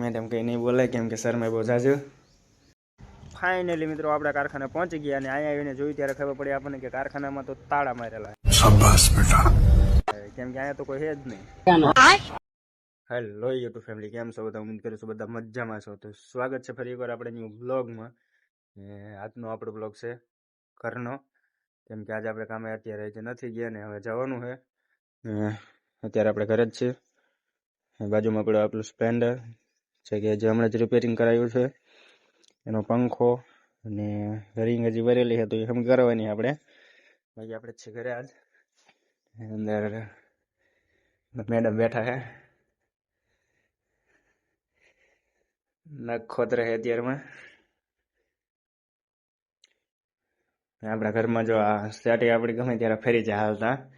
Madam કંઈ નહીં બોલે કેમ કે સર મેં બોજાજો. ફાઇનલી મિત્રો આપણા કારખાને પહોંચી ગયા અને અહીંયા આવીને જોયું ત્યારે ખબર પડી આપણને કે કારખાનામાં તો તાળા મારેલા છે. કેમ કે અહીંયા તો કોઈ છે જ નહીં. હેલો યુટ્યુબ ફેમિલી કેમ છો બધા? ઉમેદ કરું છું બધા મજામાં છો. તો સ્વાગત છે ફરી એકવાર આપણે ન્યૂ બ્લોગમાં આજનો આપણો બ્લોગ છે ઘરનો. કેમ કે આજે આપણે કામે અત્યારે નથી ગયા ને હવે જવાનું છે. અત્યારે આપણે ઘરે જ છીએ. બાજુમાં પડ્યો આપણું સ્પ્લેન્ડર છે કે જે હમણાં જ રિપેરિંગ કરાયું છે. એનો પંખો અને રિંગ હજી ભરેલી છે, તો એ કરવાની આપણે. બાકી આપણે છે ઘરે આજ. અંદર મેડમ બેઠા છે. નખ છે અત્યારમાં. આપણા ઘરમાં જો આ સ્ટેટી આપણી ગમે ત્યારે ફેરી જાય હાલતા.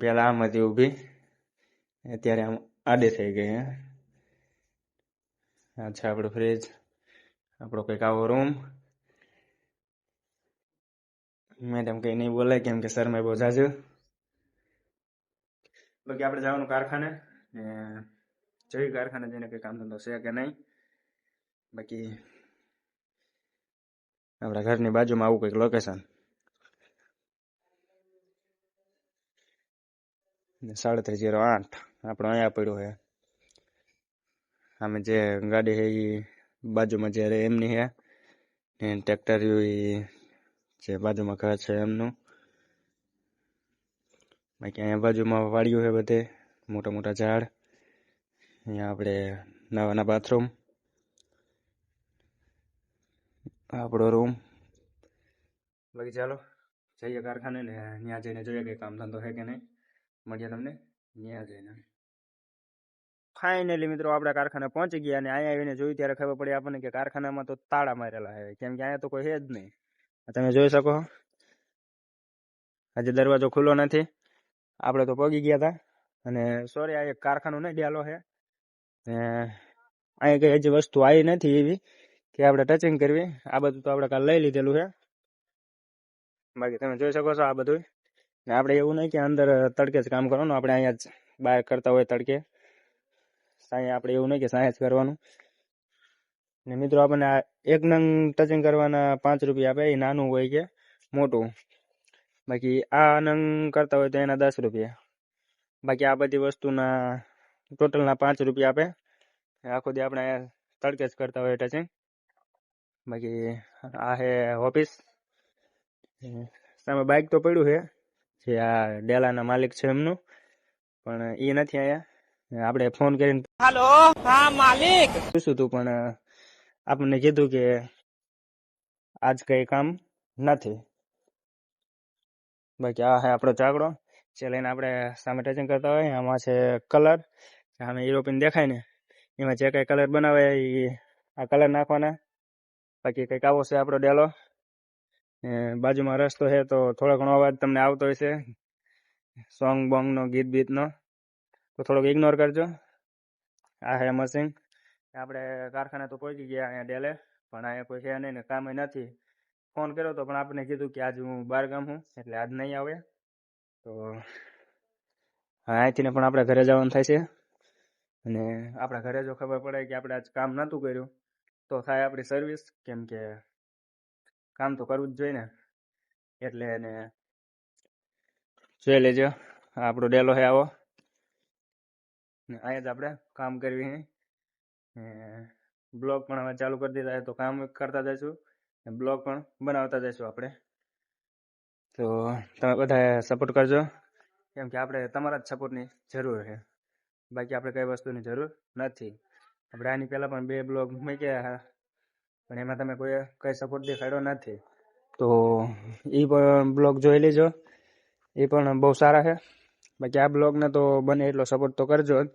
પેલા આમ હતી ઊભી. અત્યારે આમ આડે થઈ ગઈ હે આ છે આપણું ફ્રીજ આપણો કંઈક આવો રૂમ મેડમ કંઈ નહીં બોલે કેમ કે સર મેં બહુ જાજુ બાકી આપણે જવાનું કારખાને ને જોઈ કારખાને જઈને કંઈ કામ ધંધો છે કે નહીં બાકી આપણા ઘરની બાજુમાં આવું કંઈક લોકેશન સાડત્રીસ જીરો આઠ આપણો અહીંયા પડ્યું છે. આમે જે ગાડી છે એ બાજુમાં જે રહે એમની છે, ને ટ્રેક્ટર ઈ જે બાજુમાં ઘર છે એમનું. બાકી અહીંયા બાજુમાં વાડિયું છે બધે, મોટા મોટા ઝાડ. અહીંયા આપણે નવાના બાથરૂમ આપણો રૂમ બાકી ચાલો, જઈએ કારખાને ને ત્યાં જઈને જોઈએ કે કામ ધંધો છે કે નહીં. મળીએ તમને, ત્યાં જઈને. ફાઇનલી મિત્રો આપણે કારખાને પહોંચી ગયા અને અહીંયા આવીને જોયું ત્યારે ખબર પડી આપણને કે કારખાનામાં તો તાળા મારેલા છે. કેમ કે અહીંયા તો કોઈ છે જ નહીં. તમે જોઈ શકો આજે દરવાજો ખુલ્લો નથી. આપણે તો પગી ગયા હતા. અને સોરી આ એક કારખાનું નહીં ડ્યાલો છે ને અહીંયા કઈ હજી વસ્તુ આવી નથી એવી કે આપણે ટચિંગ કરવી. આ બધું તો આપણે કાલ લઈ લીધેલું છે. બાકી તમે જોઈ શકો છો આ બધું ને આપણે એવું નહીં કે અંદર તડકે જ કામ કરવાનું. આપણે અહીંયા જ બહાર કરતા હોય તડકે. સાંય આપણે એવું નહીં કે સાંય જ કરવાનું. ને મિત્રો આપણને આ એક નંગ ટચિંગ કરવાના પાંચ રૂપિયા આપે, એ નાનું હોય કે મોટું. બાકી આ નંગ કરતા હોય તો એના દસ રૂપિયા. બાકી આ બધી વસ્તુના ટોટલના પાંચ રૂપિયા આપે. આખો દી આપણે તડકે જ કરતા હોય ટચિંગ બાકી આ હે ઓફિસ. સામે બાઇક તો પડ્યું છે. જે આ ડેલાના માલિક છે એમનું. પણ એ નથી અહીંયા આપણે ફોન કરીને હાલો હા માલિક. પૂછ્યું તું પણ આપણને કીધું કે આજ કઈ કામ નથી. બાકી આ હે આપણો ચાકડો જે લઈને આપણે સામે ટચિંગ કરતા હોય આમાં છે કલર સામે યુરોપિયન દેખાય ને એમાં જે કઈ કલર બનાવે એ આ કલર નાખવાના. બાકી કંઈક આવો છે આપણો ડેલો. બાજુમાં રસ્તો છે તો થોડો ઘણો અવાજ તમને આવતો હશે. સોંગ બોંગનો ગીત બીતનો. તો થોડોક ઇગ્નોર કરજો. આ હે મશીન આપણે કારખાને તો પહોંચી ગયા અહીંયા ડેલે, પણ અહીંયા કોઈ છે નહીં ને કામે નથી. ફોન કર્યો તો પણ આપણે કીધું કે આજ હું બહાર ગામ હું, એટલે આજ નહીં આવે. તો હા, અહીંથી પણ આપણે ઘરે જવાનું થાય છે. અને આપણા ઘરે જો ખબર પડે કે આપણે આજ કામ નહોતું કર્યું, તો થાય આપણી સર્વિસ કેમ કે કામ તો કરવું જ જોઈએ ને. એટલે એને જોઈ લેજો. આપણો ડેલો છે આવો. અહીંયા જ આપણે કામ કરવી બ્લોગ પણ હવે ચાલુ કરી દીધા તો કામ કરતા જઈશું. બ્લોગ પણ બનાવતા જઈશું આપણે તો તમે બધા સપોર્ટ કરજો. કેમ કે આપણે તમારા જ સપોર્ટની જરૂર છે. બાકી આપણે કઈ વસ્તુની જરૂર નથી. આપણે આની પહેલાં પણ બે બ્લોગ મૂક્યા પણ એમાં તમે કોઈ કઈ સપોર્ટ દેખાડ્યો નથી. તો એ પણ બ્લોગ જોઈ લેજો. એ પણ બહુ સારા છે. બાકી આ બ્લોગને તો બને એટલો સપોર્ટ તો કરજો જ.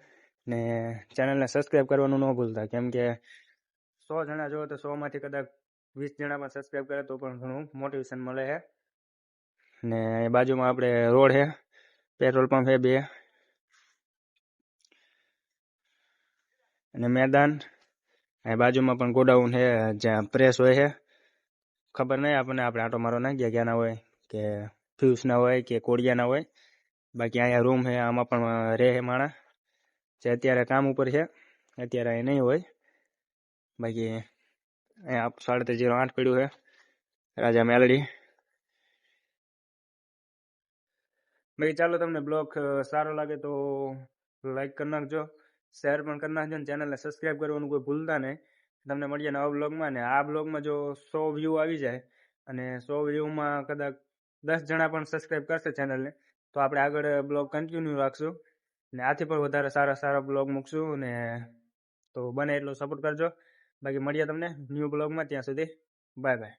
ને ચેનલને સબસ્ક્રાઈબ કરવાનું ન ભૂલતા, કેમ કે સો જણા જો તો સોમાંથી કદાચ વીસ જણા પણ સબસ્ક્રાઈબ કરે તો પણ ઘણું મોટિવેશન મળે છે. ને બાજુમાં આપણે રોડ છે પેટ્રોલ પંપ છે બે. અને મેદાન એ બાજુમાં પણ ગોડાઉન છે, જ્યાં પ્રેસ હોય છે. ખબર નહીં આપણને, આપણે આટો મારો ના ગયા ના હોય, કે ફ્યુઝ ના હોય, કે કોડિયા ના હોય. બાકી અહીંયા રૂમ છે, આમાં પણ રહે છે માણસ. જે અત્યારે કામ ઉપર છે, અત્યારે અહીં નહીં હોય. બાકી અહીંયા સાડત્રીસ જીરો આઠ પડ્યું છે, રાજા મેલડી. બાકી ચાલો તમને બ્લોગ સારો લાગે તો લાઈક કરી નાખજો, શેર પણ કરી નાખજો અને ચેનલને સબસ્ક્રાઈબ કરવાનું કોઈ ભૂલતા નહીં. તમને મળીએ નવા બ્લોગમાં ને આ બ્લોગમાં જો સો વ્યૂ આવી જાય અને સો વ્યૂમાં કદાચ દસ જણા પણ સબસ્ક્રાઈબ કરશે ચેનલને તો આપણે આગળ બ્લોગ કન્ટિન્યુ રાખશું. ને આથી પણ વધારે સારા સારા બ્લોગ મૂકશું ને, તો બને એટલો સપોર્ટ કરજો. બાકી મળીએ તમને ન્યૂ બ્લોગમાં. ત્યાં સુધી બાય બાય